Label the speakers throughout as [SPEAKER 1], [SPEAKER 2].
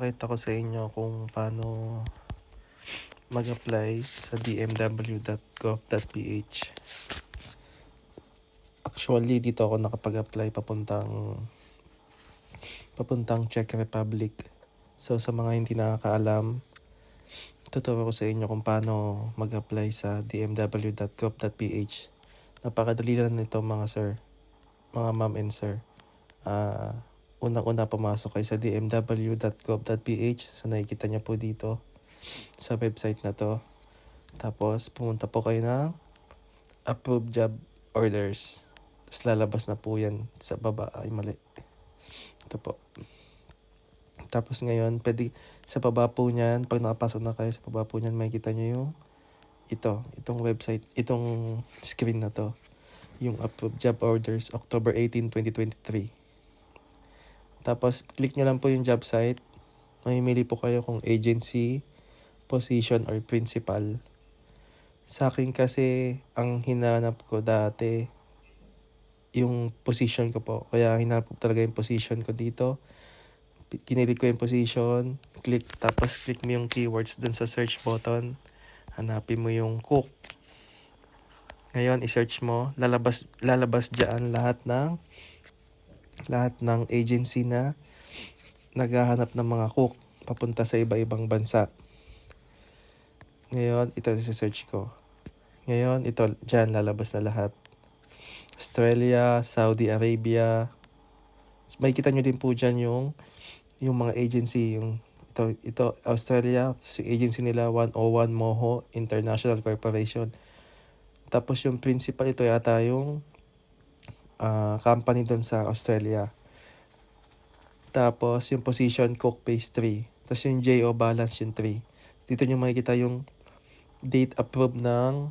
[SPEAKER 1] Ipapakita ko sa inyo kung paano mag-apply sa dmw.gov.ph. Actually, dito ako nakapag-apply papuntang papuntang Czech Republic. So, sa mga hindi nakakaalam, tuturo ko sa inyo kung paano mag-apply sa dmw.gov.ph. Napakadali lang nito mga sir, mga ma'am and sir. Ah, unang-una pumasok kayo sa dmw.gov.ph. So, nakikita niyo po dito sa website na to. Tapos, pumunta po kayo ng approved job orders. Tapos, lalabas na po yan sa baba. Ay, mali. Ito po. Tapos ngayon, pwede sa baba po niyan, pag nakapasok na kayo sa baba po niyan, makikita niyo yung ito, itong website, itong screen na to. Yung approved job orders, October 18, 2023. Tapos, click nyo lang po yung job site. Mamimili po kayo kung agency, position, or principal. Sa akin kasi, ang hinanap ko dati, yung position ko po. Kaya hinanap ko talaga yung position ko dito. Kinilig ko yung position, click, tapos click mo yung keywords dun sa search button. Hanapin mo yung cook. Ngayon, i-search mo, lalabas, lalabas dyan lahat ng lahat ng agency na naghahanap ng mga cook papunta sa iba-ibang bansa. Ngayon, ito sa search ko. Ngayon, ito, dyan lalabas na lahat. Australia, Saudi Arabia. May kita nyo din po dyan yung, yung mga agency, yung ito, ito Australia, si agency nila 101 Moho International Corporation. Tapos yung principal ito yata yung ah, company doon sa Australia. Tapos yung position cook base 3. Tapos yung JO balance yung 3. Dito nyo makikita yung date approved ng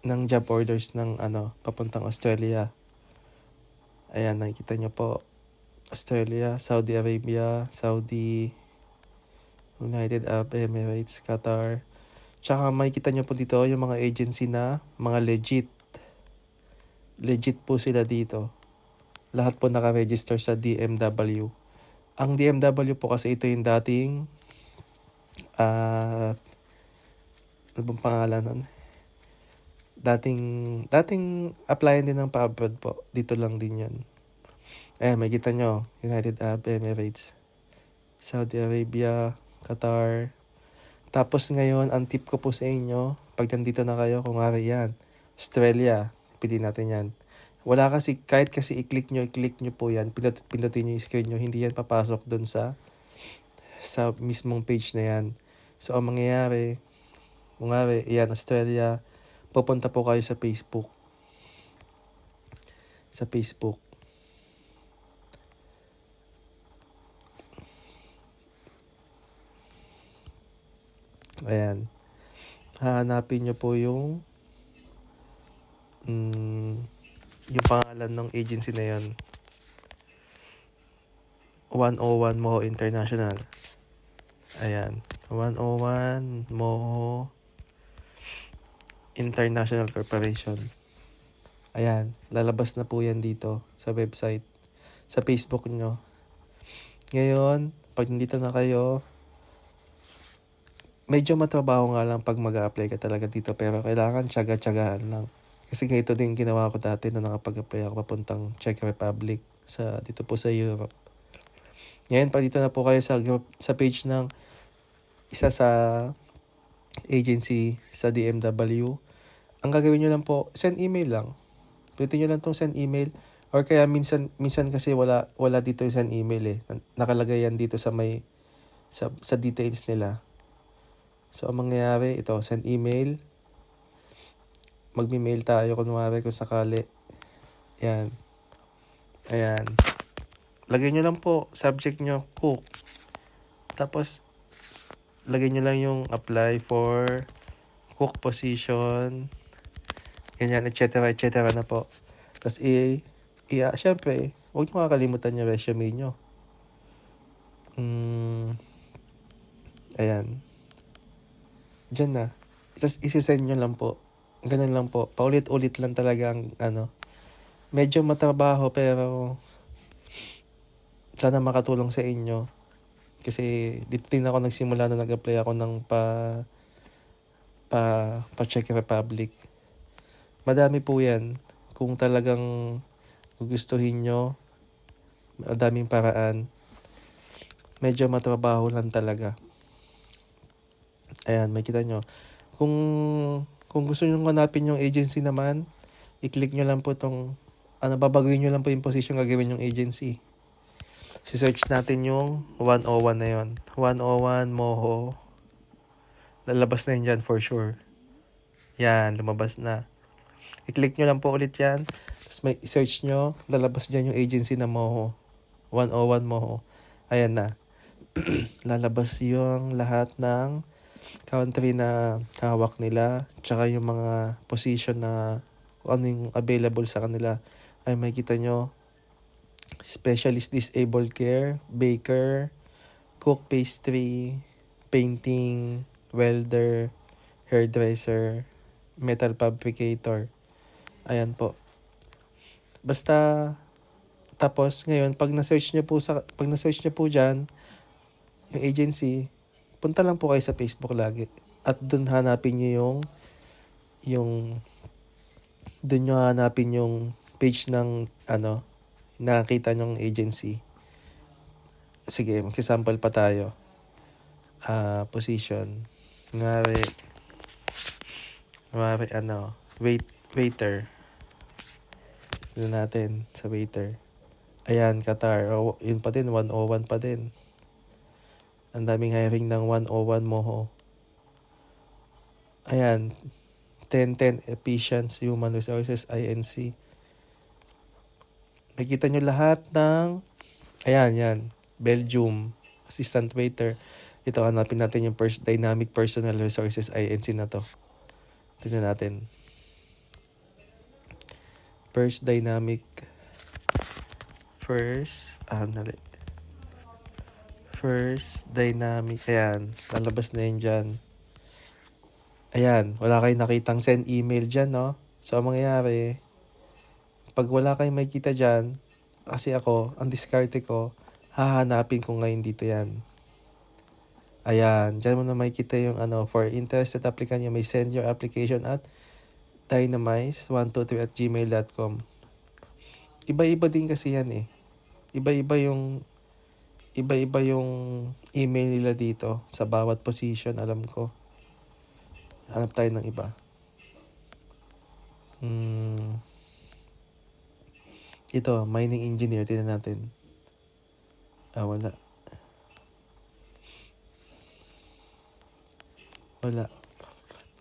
[SPEAKER 1] ng job orders ng ano papuntang Australia. Ayan, nakikita nyo po. Australia, Saudi Arabia, Saudi, United Arab Emirates, Qatar. Tsaka makikita nyo po dito yung mga agency na mga legit. Legit po sila dito. Lahat po nakaregister sa DMW. Ang DMW po kasi ito yung dating ah ano bang pangalan nun? Dating, dating applyan din ng pa-abroad po. Dito lang din yan. Eh, makikita nyo. United Arab Emirates. Saudi Arabia, Qatar. Tapos ngayon, ang tip ko po sa inyo, pag nandito na kayo, kung nga yan, Australia, pili natin yan. Wala kasi, kahit kasi i-click nyo, i-click nyo po yan, pindutin, pindutin nyo yung screen nyo, hindi yan papasok dun sa sa mismong page na yan. So, ang mangyayari, kung nga, yan, Australia, pupunta po kayo sa Facebook. Sa Facebook. Ayan. Hahanapin nyo po yung mm, yung pangalan ng agency na yan. 101 Moho International. Ayan. 101 Moho International Corporation. Ayan. Lalabas na po yan dito sa website. Sa Facebook nyo. Ngayon, pag nandito na kayo, medyo matrabaho nga lang pag mag apply ka talaga dito pero kailangan tsaga-tsagaan lang. Kasi ganito din ginawa ko dati na nakapag-apply ako papuntang Czech Republic sa dito po sa Europe. Ngayon, pag dito na po kayo sa sa page ng isa sa agency sa DMW, ang gagawin nyo lang po, send email lang. Pwede nyo lang tong send email or kaya minsan minsan kasi wala wala dito yung send email eh. Nakalagay yan dito sa may sa, sa details nila. So, ang mangyayari, ito, send email. Magme-mail tayo, kunwari, kung sakali. Yan. Ayan. Lagay nyo lang po, subject nyo, cook. Tapos, lagay nyo lang yung apply for cook position. Ganyan, etc. etc. na po. Tapos, i, i, ah, syempre, huwag nyo kakalimutan yung resume nyo. Mm, ayan. Diyan na. Tapos isi-send nyo lang po. Ganun lang po. Paulit-ulit lang talaga ang ano. Medyo matrabaho pero sana makatulong sa inyo. Kasi dito din ako nagsimula na nag-apply ako ng pa pa pa Czech Republic. Madami po 'yan. Kung talagang gugustuhin nyo, madaming paraan. Medyo matrabaho lang talaga. Ayan, makita nyo. Kung kung gusto nyo hanapin yung agency naman, i-click nyo lang po tong ano, babaguhin nyo lang po yung position gagawin yung agency. Si-search natin yung 101 na yon 101 Moho. Lalabas na yun dyan for sure. Yan, lumabas na. I-click nyo lang po ulit yan. Tapos may search nyo, lalabas dyan yung agency na Moho. 101 Moho. Ayan na. lalabas yung lahat ng country na hawak nila. Tsaka yung mga position na kung ano yung available sa kanila. Ay makikita nyo, specialist disabled care, baker, cook pastry, painting, welder, hairdresser, metal fabricator. Ayan po. Basta tapos ngayon pag na-search niyo po sa pag na-search niyo po diyan yung agency, punta lang po kayo sa Facebook lagi at doon hanapin niyo yung yung doon nyo hanapin yung page ng ano nakakita nyong agency. Sige, mag-sample pa tayo. Ah, position. Ngari, ngari ano, wait, waiter. Doon natin sa waiter. Ayan, Qatar. Oh, yun pa din, 101 pa din. Ang daming hiring ng 101 Moho. Ayan, 1010 Efficiency Human Resources INC. Makita nyo lahat ng, ayan, yan, Belgium, assistant waiter. Ito, hanapin natin yung First Dynamic Personal Resources INC na to. Tingnan natin. First Dynamic, First, ah, nali. First Dynamic, ayan, lalabas na yun dyan. Ayan, wala kayong nakitang send email dyan, no? So, ang mangyayari, pag wala kayong makikita dyan, kasi ako, ang diskarte ko, hahanapin ko ngayon dito yan. Ayan, dyan mo na makikita yung ano, for interested applicant, you may send your application at dynamize123 at gmail.com. Iba-iba din kasi yan eh. Iba-iba yung iba-iba yung email nila dito sa bawat position, alam ko. Hanap tayo ng iba. Hmm. Ito, mining engineer. Tingnan natin. Ah, wala. Wala.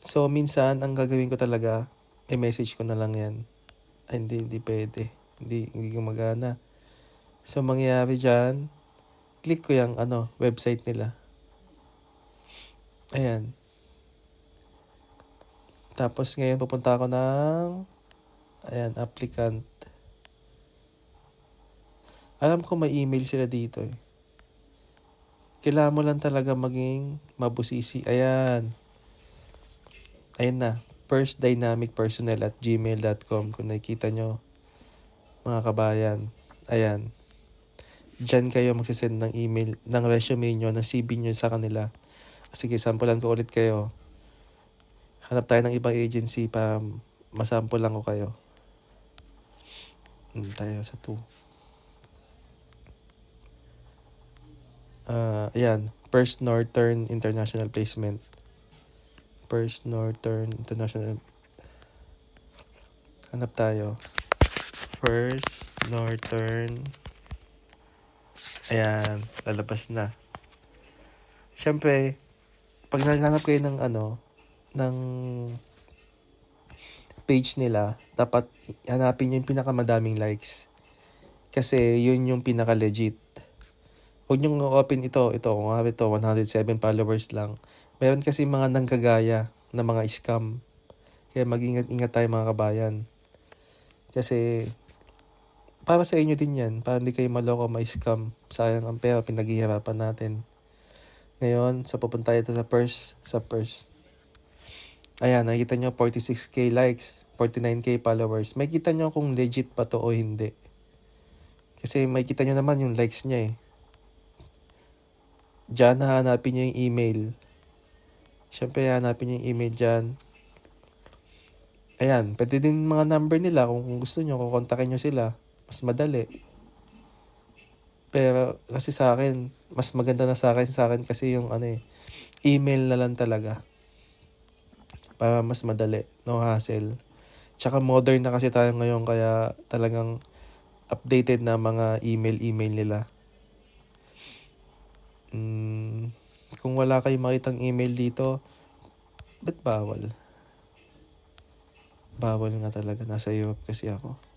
[SPEAKER 1] So, minsan, ang gagawin ko talaga, i-message ko na lang yan. Ay, hindi, hindi pwede. Hindi, hindi gumagana. So, mangyayari dyan, click ko yung, ano, website nila. Ayan. Tapos ngayon pupunta ako ng ayan, applicant. Alam ko may email sila dito eh. Kailangan mo lang talaga maging mabusisi. Ayan. Ayan na. First Dynamic Personnel at gmail.com kung nakikita nyo mga kabayan. Ayan. Diyan kayo magsisend ng email, ng resume nyo, ng CV nyo sa kanila. Sige, sampulan ko ulit kayo hanap tayo ng ibang agency para masample lang ko kayo. Hmm, tayo sa 2. Ah, ayan. First Northern International Placement. First Northern International. Hanap tayo. First Northern. Ayan. Lalabas na. Siyempre, pag naghanap kayo ng ano, ng page nila, dapat hanapin yung pinakamadaming likes. Kasi yun yung pinaka-legit. Huwag nyo open ito. Ito, kung nga ito, 107 followers lang. Meron kasi mga nanggagaya na mga scam. Kaya mag-ingat-ingat tayo mga kabayan. Kasi para sa inyo din yan. Para hindi kayo maloko ma-scam. Sayang ang pera pinaghihirapan natin. Ngayon, sa pupunta ito sa purse, sa purse. Ayan, nakikita nyo 46k likes, 49k followers. May kita nyo kung legit pa to o hindi. Kasi makikita nyo naman yung likes niya eh. Diyan hahanapin nyo yung email. Siyempre hahanapin nyo yung email dyan. Ayan, pwede din mga number nila kung gusto nyo, kung kontakin nyo sila. Mas madali. Pero kasi sa akin, mas maganda na sa akin, sa akin kasi yung ano eh, email na lang talaga. Para mas madali, no hassle. Tsaka modern na kasi tayo ngayon kaya talagang updated na mga email-email nila. Mm, kung wala kayong makitang email dito, ba't bawal? Bawal nga talaga. Nasa Europe kasi ako.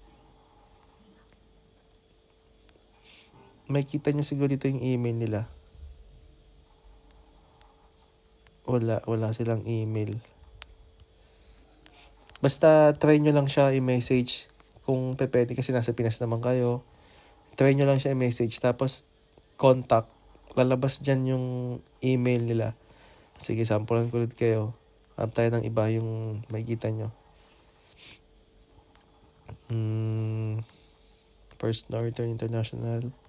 [SPEAKER 1] May kita nyo siguro dito yung email nila. Wala, wala silang email. Basta try nyo lang siya i-message kung pwede kasi nasa Pinas naman kayo. Try nyo lang siya i-message tapos contact. Lalabas dyan yung email nila. Sige, sampulan ko ulit kayo. Hanap tayo ng iba yung makikita nyo. Mm, First Northern International.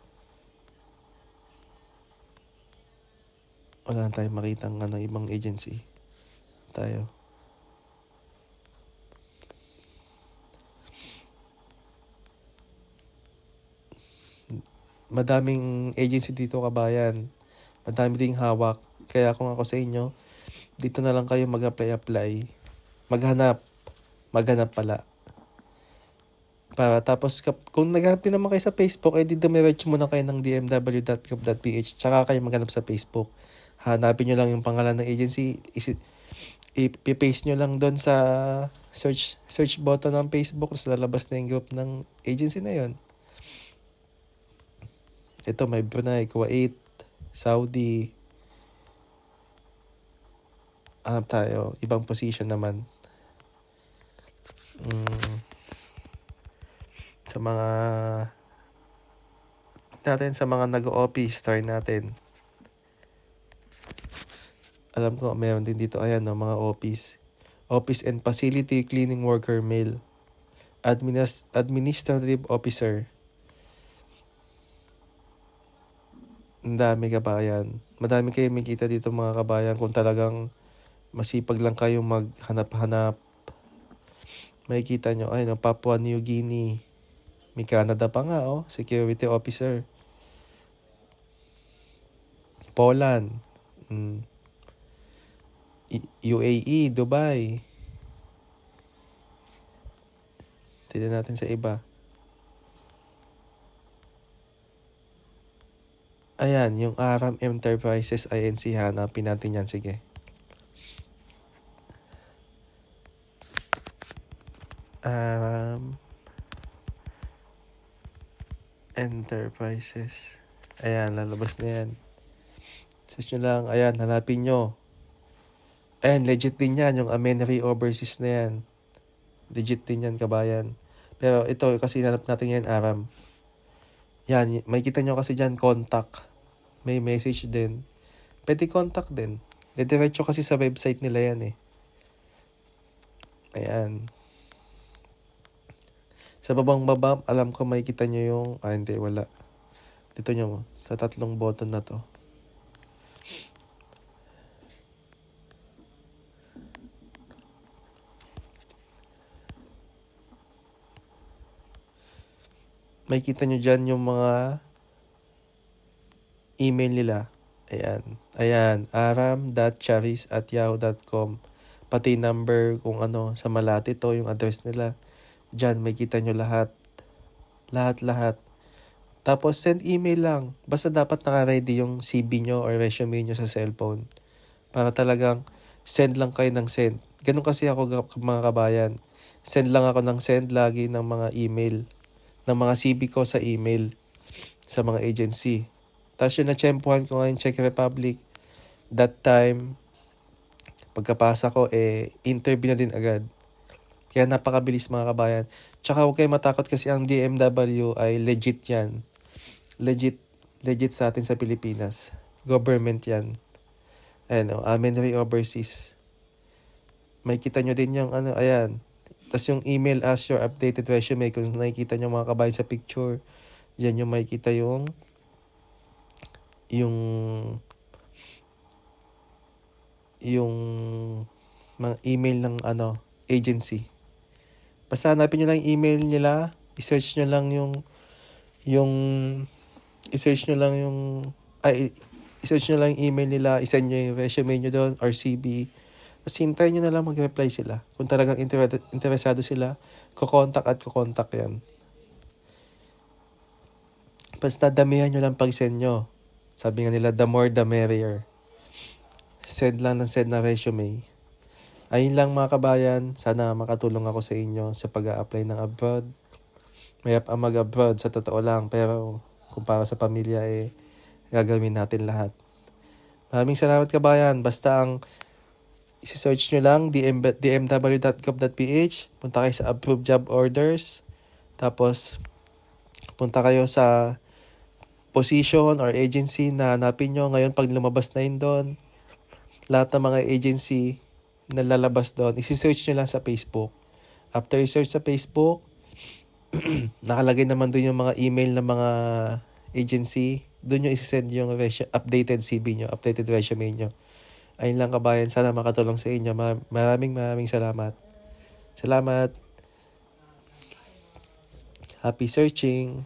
[SPEAKER 1] Wala na tayong makita ng ano, ibang agency. Tayo. Madaming agency dito kabayan. Madami ding hawak. Kaya kung ako sa inyo, dito na lang kayo mag-apply-apply. Maghanap. Maghanap pala. Para tapos kung naghanap din naman kayo sa Facebook, edi dumiretso muna kayo ng dmw.gov.ph tsaka kayo maghanap sa Facebook. Hanapin nyo lang yung pangalan ng agency, isi- i-paste nyo lang doon sa search search button ng Facebook tapos lalabas na yung group ng agency na yon. Ito may Brunei, Kuwait, Saudi. Hanap tayo, ibang position naman. Mm, sa mga natin sa mga nag-office try natin. Alam ko meron din dito ayan no, mga office. Office and Facility Cleaning Worker Male. Adminis- Administrative Officer. Ang dami kabayan. Madami kayo makita dito mga kabayan kung talagang masipag lang kayo maghanap-hanap. Makikita nyo, ay no, Papua New Guinea. May Canada pa nga, oh. Security Officer. Poland. Mm. UAE, Dubai. Tignan natin sa iba. Ayan, yung Aram Enterprises INC, hanapin natin yan. Sige. Aram Enterprises. Ayan, lalabas na yan. Search nyo lang. Ayan, hanapin nyo. Ayan, legit din yan. Yung Amenry Overseas na yan. Legit din yan, kabayan. Pero ito, kasi hanap natin yan, Aram. Yan, may kita nyo kasi dyan, contact. May message din. Pwede contact din. Diretso kasi sa website nila yan eh. Ayan. Sa babang baba, alam ko may kita nyo yung... Ah, hindi, wala. Dito nyo, sa tatlong button na to. May kita nyo dyan yung mga email nila. Ayan. Ayan. aram.charis at yahoo.com Pati number kung ano, sa Malate to, yung address nila. Dyan, may kita nyo lahat. Lahat-lahat. Tapos, send email lang. Basta dapat naka-ready yung CV nyo or resume nyo sa cellphone. Para talagang send lang kayo ng send. Ganun kasi ako mga kabayan. Send lang ako ng send lagi ng mga email. Ng mga CV ko sa email. Sa mga agency. Tapos yung na-tsempuhan ko ngayon Czech Republic. That time, pagkapasa ko, eh, interview na din agad. Kaya napakabilis mga kabayan. Tsaka huwag kayo matakot kasi ang DMW ay legit yan. Legit, legit sa atin sa Pilipinas. Government yan. Ayan o, Amenry Overseas. May kita nyo din yung ano, ayan. Tapos yung email as your updated resume, kung nakikita nyo mga kabayan sa picture, Diyan yung makikita yung yung yung mga email ng ano agency. Basta hanapin nyo lang yung email nila, i-search nyo lang yung yung i-search nyo lang yung ay i-search nyo lang yung email nila, i-send nyo yung resume nyo doon or CV. Tapos hintayin nyo na lang mag-reply sila. Kung talagang inter- interesado sila, kukontak at kukontak yan. Basta damihan nyo lang pag-send nyo. Sabi nga nila, the more the merrier. Send lang ng send na resume. Ayun lang mga kabayan, sana makatulong ako sa inyo sa pag apply ng abroad. Mayap ang mag-abroad sa totoo lang, pero kung para sa pamilya eh, gagawin natin lahat. Maraming salamat kabayan. Basta ang isi-search nyo lang dm, dmw.gov.ph punta kayo sa approved job orders. Tapos punta kayo sa position or agency na hanapin nyo. Ngayon pag lumabas na yun doon lahat ng mga agency na lalabas doon isi-search nyo lang sa Facebook. After you search sa Facebook nakalagay naman doon yung mga email ng mga agency. Doon nyo isi-send yung updated CV nyo updated resume nyo Ayun lang kabayan, sana makatulong sa inyo. Ma- Maraming maraming salamat. Salamat. Happy searching.